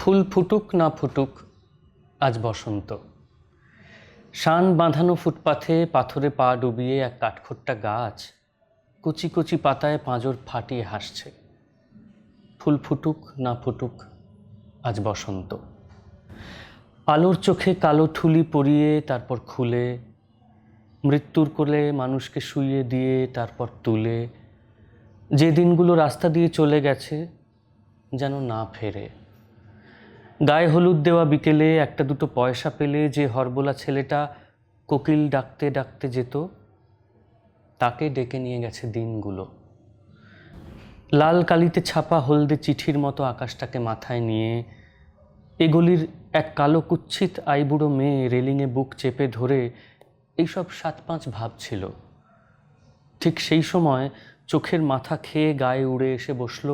ফুল ফুটুক না ফুটুক, আজ বসন্ত। শান বাঁধানো ফুটপাথে পাথরে পা ডুবিয়ে এক কাঠখোট্টা গাছ কুচি কুচি পাতায় পাঁজর ফাটিয়ে হাসছে। ফুল ফুটুক না ফুটুক, আজ বসন্ত। আলোর চোখে কালো ঠুলি পরিয়ে তারপর খুলে, মৃত্যুর কোলে মানুষকে শুইয়ে দিয়ে তারপর তুলে। যে দিনগুলো রাস্তা দিয়ে চলে গেছে, যেন না ফেরে। গায়ে হলুদ দেওয়া বিকেলে একটা দুটো পয়সা পেলে যে হরবোলা ছেলেটা কোকিল ডাকতে ডাকতে যেত, তাকে ডেকে নিয়ে গেছে দিনগুলো। লাল কালিতে ছাপা হলদে চিঠির মতো আকাশটাকে মাথায় নিয়ে এগুলির এক কালো কুচ্ছিত আইবুড়ো মেয়ে রেলিংয়ে বুক চেপে ধরে এইসব সাত পাঁচ ভাবছিল ঠিক সেই সময় চোখের মাথা খেয়ে গায়ে উড়ে এসে বসল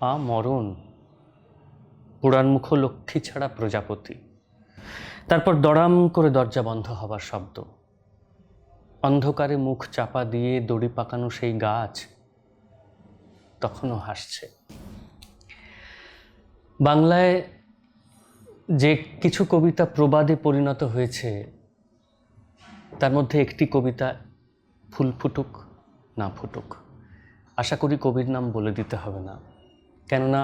আ মরণ। পোড়ানমুখ লক্ষ্মী ছাড়া প্রজাপতি। তারপর দড়াম করে দরজা বন্ধ হবার শব্দ। অন্ধকারে মুখ চাপা দিয়ে দড়ি পাকানো সেই গাছ তখনও হাসছে। বাংলায় যে কিছু কবিতা প্রবাদে পরিণত হয়েছে, তার মধ্যে একটি কবিতা ফুল ফুটুক, না ফুটুক, আশা করি কবির নাম বলে দিতে হবে না। কেননা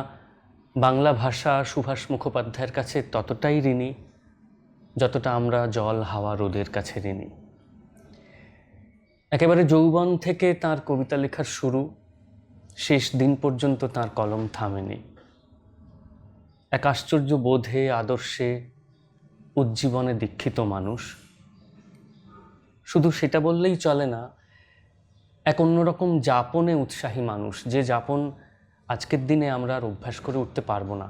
বাংলা ভাষা সুভাষ মুখোপাধ্যায়ের কাছে ততটাই ঋণী, যতটা আমরা জল, হাওয়া, রোদের কাছে ঋণী। একেবারে যৌবন থেকে তার কবিতা লেখার শুরু, শেষ দিন পর্যন্ত তার কলম থামেনি। এক আশ্চর্য বোধে আদর্শে উজ্জীবনে দীক্ষিত মানুষ। শুধু সেটা বললেই চলে না, এক অন্যরকম যাপনে উৎসাহী মানুষ, যে যাপন আজকের দিনে আমরা আর অভ্যাস করে উঠতে পারব না,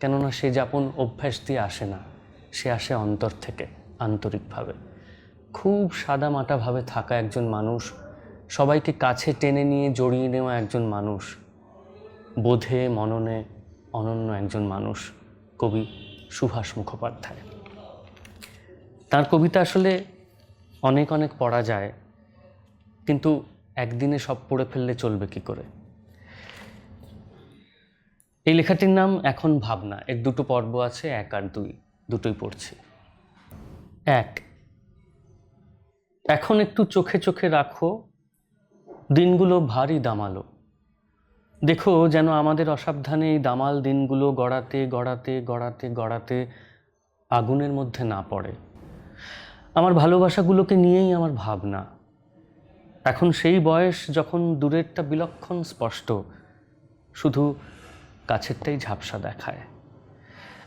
কেননা সে যাপন অভ্যাস দিয়ে আসে না। সে আসে অন্তর থেকে, আন্তরিকভাবে। খুব সাদামাটাভাবে থাকা একজন মানুষ, সবাইকে কাছে টেনে নিয়ে জড়িয়ে নেওয়া একজন মানুষ, বোধে মননে অনন্য একজন মানুষ, কবি সুভাষ মুখোপাধ্যায়। তার কবিতা আসলে অনেক অনেক পড়া যায়, কিন্তু একদিনে সব পড়ে ফেললে চলবে কি করে? এই লেখাটির নাম এখন ভাবনা। এর দুটো পর্ব আছে, এক আর দুই। দুটোই পড়ছি। এক। এখন একটু চোখে চোখে রাখো, দিনগুলো ভারী দামালো। দেখো যেন আমাদের অসাবধানে এই দামাল দিনগুলো গড়াতে গড়াতে গড়াতে গড়াতে আগুনের মধ্যে না পড়ে। আমার ভালোবাসাগুলোকে নিয়েই আমার ভাবনা। এখন সেই বয়স যখন দূরেরটা বিলক্ষণ স্পষ্ট। শুধু কাছেরটাই ঝাপসা দেখায়।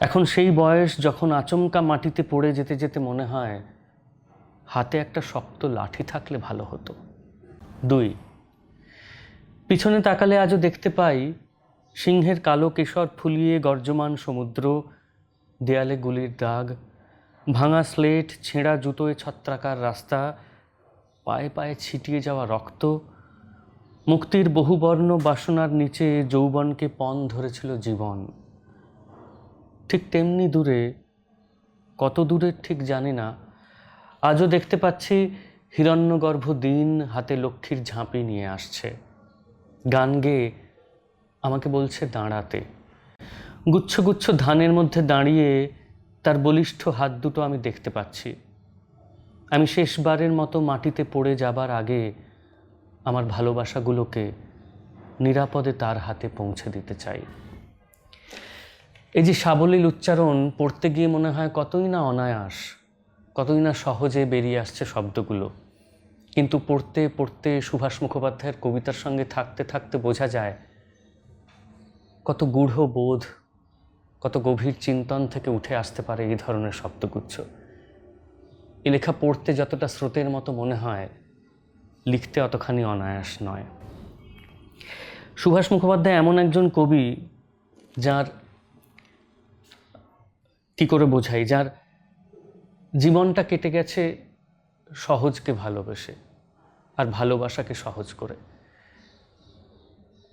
এখন সেই বয়স যখন আচমকা মাটিতে পড়ে যেতে যেতে মনে হয়, হাতে একটা শক্ত লাঠি থাকলে ভালো হতো। দুই, পিছনে তাকালে আজও দেখতে পাই, সিংহের কালো কেশর ফুলিয়ে গর্জমান সমুদ্র, দেয়ালে গুলির দাগ, ভাঙা স্লেট, ছেঁড়া জুতোয় ছত্রাকার রাস্তা, পায়ে পায়ে ছিটিয়ে যাওয়া রক্ত মুক্তির বহুবর্ণ বাসনার নিচে যৌবনকে পণ ধরেছিল জীবন। ঠিক তেমনি দূরে, কত দূরের ঠিক জানি না, আজও দেখতে পাচ্ছি হিরণ্যগর্ভ দিন হাতে লক্ষ্মীর ঝাঁপি নিয়ে আসছে। গান গেয়ে আমাকে বলছে দাঁড়াতে। গুচ্ছ গুচ্ছ ধানের মধ্যে দাঁড়িয়ে তার বলিষ্ঠ হাত দুটো আমি দেখতে পাচ্ছি। আমি শেষবারের মতো মাটিতে পড়ে যাবার আগে আমার ভালোবাসাগুলোকে নিরাপদে তার হাতে পৌঁছে দিতে চাই। এই যে সাবলীল উচ্চারণ পড়তে গিয়ে মনে হয় কতই না অনায়াস, কতই না সহজে বেরিয়ে আসছে শব্দগুলো। কিন্তু পড়তে পড়তে সুভাষ মুখোপাধ্যায়ের কবিতার সঙ্গে থাকতে থাকতে বোঝা যায় কত গূঢ় বোধ, কত গভীর চিন্তন থেকে উঠে আসতে পারে এই ধরনের শব্দগুচ্ছ। এ লেখা পড়তে যতটা স্রোতের মতো মনে হয় লিখতে অতখানি অনায়াস নয়। সুভাষ মুখোপাধ্যায় এমন একজন কবি যার কি করে বোঝাই? যার জীবনটা কেটে গেছে সহজকে ভালোবেসে আর ভালোবাসাকে সহজ করে।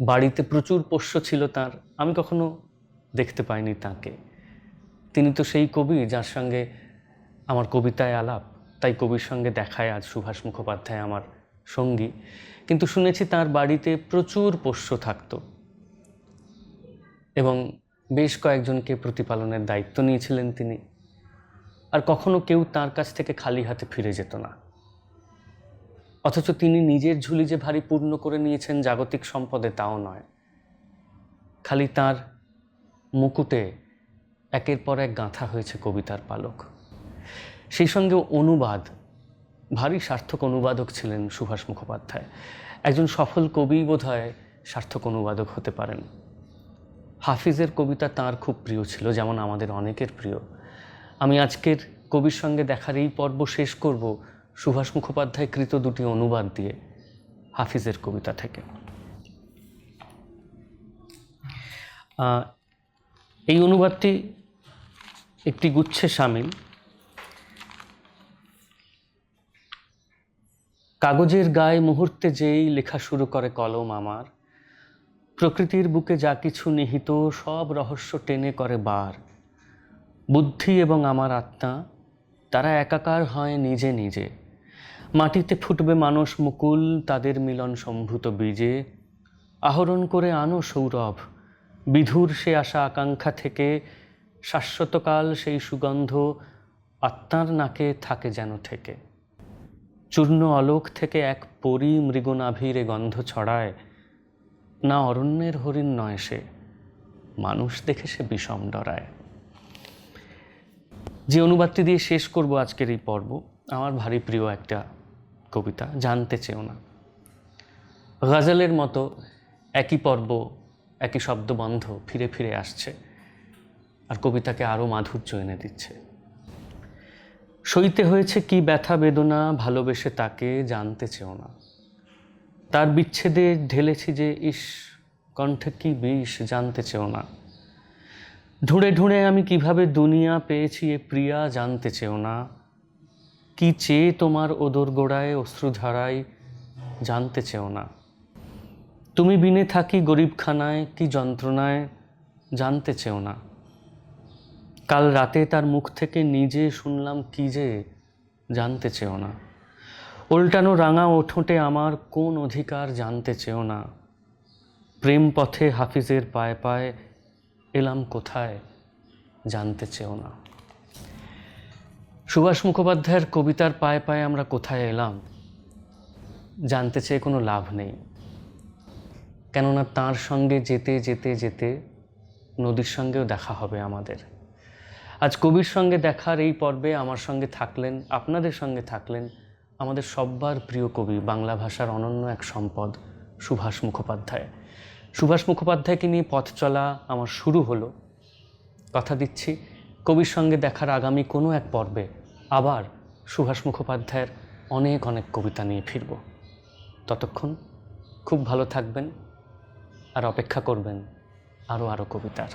বাড়িতে প্রচুর পোষ্য ছিল তার, আমি কখনো দেখতে পাইনি তাকে। তিনি তো সেই কবি যার সঙ্গে আমার কবিতায় আলাপ, তাই কবির সঙ্গে দেখায় আজ সুভাষ মুখোপাধ্যায় আমার সঙ্গী, কিন্তু শুনেছি তার বাড়িতে প্রচুর পোষ্য থাকতো এবং বেশ কয়েকজনকে প্রতিপালনের দায়িত্ব নিয়েছিলেন তিনি। আর কখনো কেউ তার কাছ থেকে খালি হাতে ফিরে যেত না। অথচ তিনি নিজের ঝুলি যে ভারী পূর্ণ করে নিয়েছেন জাগতিক সম্পদে তাও নয়। খালি তার মুকুটে একের পর এক গাঁথা হয়েছে কবিতার পালক। সেই সঙ্গে অনুবাদ ভারী সার্থক অনুবাদক ছিলেন সুভাষ মুখোপাধ্যায়। একজন সফল কবি বোধহয় সার্থক অনুবাদক হতে পারেন। হাফিজের কবিতা তার খুব প্রিয় ছিল, যেমন আমাদের অনেকের প্রিয়। আমি আজকের কবির সঙ্গে দেখার এই পর্ব শেষ করব সুভাষ মুখোপাধ্যায় কৃত দুটি অনুবাদ দিয়ে হাফিজের কবিতা থেকে। এই অনুবাদটি একটি গুচ্ছে সামিল। কাগজের গায়ে মুহূর্তে যেই লেখা শুরু করে কলম আমার, প্রকৃতির বুকে যা কিছু নিহিত, সব রহস্য টেনে করে বার। বুদ্ধি এবং আমার আত্মা, তারা একাকার হয় নিজে নিজে। মাটিতে ফুটবে মানস মুকুল, তাদের মিলন সম্ভূত বীজে। আহরণ করে আনো সৌরভ, বিধুর সে আশা আকাঙ্ক্ষা থেকে। শাশ্বতকাল সেই সুগন্ধ, আত্মার নাকে থাকে যেন থেকে। চূর্ণ অলোক থেকে এক পরি মৃগনাভিরে গন্ধ ছড়ায়। না অরণ্যের হরিণ নয় সে, মানুষ দেখে সে বিষম ডরায়। যে অনুবাদটি দিয়ে শেষ করব আজকের এই পর্ব, আমার ভারী প্রিয় একটা কবিতা, জানতে চেও না। গজলের মতো একই পর্ব, একই শব্দবন্ধ ফিরে ফিরে আসছে, আর কবিতাকে আরও মাধুর্য এনে দিচ্ছে। সইতে হয়েছে কি ব্যথা বেদনা, ভালোবেসে তাকে জানতে চেও না। তার বিচ্ছেদে ঢেলেছি যে, ইস, কণ্ঠে কি বিষ, জানতে চেও না। ঢুঁড়ে ঢুঁড়ে আমি কীভাবে দুনিয়া পেয়েছি এ প্রিয়া, জানতে চেও না। কি চেয়ে তোমার ওদর গোড়ায় অশ্রুধারায় জানতে চেও না। তুমি বিনে থাকি গরিবখানায়, কি যন্ত্রণায়, জানতে চেও না। কাল রাতে তার মুখ থেকে নিজে শুনলাম কি যে জানতে চেও না। উল্টানো রাঙা ওঠোঁটে আমার কোন অধিকার জানতে চেও না। প্রেম পথে হাফিজের পায়ে পায়ে এলাম কোথায় জানতে চেও না। সুভাষ মুখোপাধ্যায়ের কবিতার পায়ে পায়ে আমরা কোথায় এলাম জানতে চেয়ে কোনো লাভ নেই। কেননা তার সঙ্গে যেতে যেতে যেতে নদীর সঙ্গেও দেখা হবে আমাদের। আজ কবির সঙ্গে দেখার এই পর্বে আমার সঙ্গে থাকলেন, আপনাদের সঙ্গে থাকলেন আমাদের সব্বার প্রিয় কবি, বাংলা ভাষার অনন্য এক সম্পদ, সুভাষ মুখোপাধ্যায়। সুভাষ মুখোপাধ্যায়কে নিয়ে পথ চলা আমার শুরু হলো। কথা দিচ্ছি, কবির সঙ্গে দেখার আগামী কোনো এক পর্বে আবার সুভাষ মুখোপাধ্যায়ের অনেক অনেক কবিতা নিয়ে ফিরব। ততক্ষণ খুব ভালো থাকবেন আর অপেক্ষা করবেন আরও আরও কবিতার।